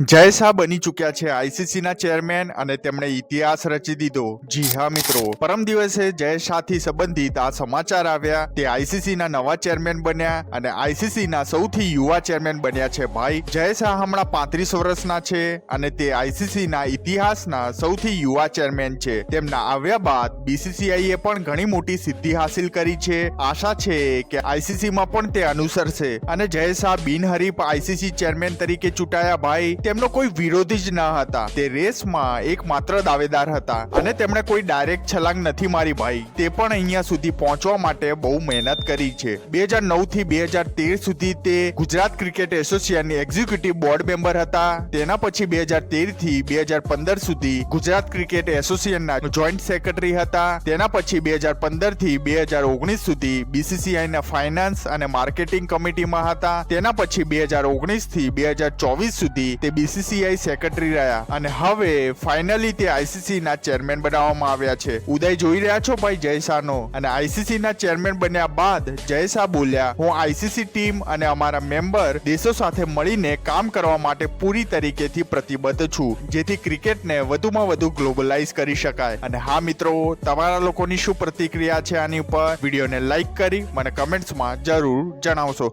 જય શાહ બની ચૂક્યા છે આઈસીસી ના ચેરમેન અને તેમણે ઇતિહાસ રચી દીધો. જી હા, મિત્રો. પરમ દિવસે જય શાહથી સંબંધિત આ સમાચાર આવ્યા તે આઈસીસી ના નવા ચેરમેન બન્યા અને આઈસીસી ના સૌથી યુવા ચેરમેન બન્યા છે ભાઈ. જય શાહ હમણાં પાંત્રીસ વર્ષના છે અને તે આઈસીસી ના ઇતિહાસના સૌથી યુવા ચેરમેન છે. તેમના આવ્યા બાદ બીસીસીઆઈ એ પણ ઘણી મોટી સિદ્ધિ હાસિલ કરી છે. આશા છે કે આઈસીસી માં પણ તે અનુસરશે. અને જય શાહ બિનહરીફ આઈસીસી ચેરમેન તરીકે ચૂંટાયા ભાઈ. તેમનો કોઈ વિરોધી જ ન હતા. તે રેસમાં એકમાત્ર દાવેદાર હતા અને તેમણે કોઈ ડાયરેક્ટ છલાંગ નથી મારી ભાઈ. તે પણ અહીંયા સુધી પહોંચવા માટે બહુ મહેનત કરી છે. બે હજાર નવથી બે હજાર તેર સુધી તે ગુજરાત ક્રિકેટ એસોસિએશનની એક્ઝિક્યુટિવ બોર્ડ મેમ્બર હતા. તેના પછી બે હજાર તેરથી બે હજાર પંદર સુધી ગુજરાત ક્રિકેટ એસોસિએશનના જોઈન્ટ સેક્રેટરી હતા. તેના પછી બે હજાર પંદરથી બે હજાર ઓગણીસ સુધી બીસીસીઆઈ ના ફાઇનાન્સ અને માર્કેટિંગ કમિટીમાં હતા. તેના પછી બે હજાર ઓગણીસથી બે હજાર ચોવીસ સુધી તે બીસીસીઆઈ સેક્રેટરી રહ્યા અને હવે ફાઇનલી તે આઈસીસી ના ચેરમેન બનાવવામાં આવ્યા છે. ઉદય જોઈ રહ્યા છો ભાઈ જય શાહનો અને આઈસીસી ના ચેરમેન બન્યા બાદ જય શાહ બોલ્યા, હું આઈસીસી ટીમ અને અમારા મેમ્બર દેશો સાથે મળીને કામ કરવા માટે પૂરી તરીકેથી પ્રતિબદ્ધ છું, જેથી ક્રિકેટને વધુમાં વધુ ગ્લોબલાઇઝ કરી શકાય. અને હા મિત્રો, તમારા લોકોની શું પ્રતિક્રિયા છે આની ઉપર વિડીયોને લાઈક કરી, મને કમેન્ટ્સમાં જરૂર જણાવશો.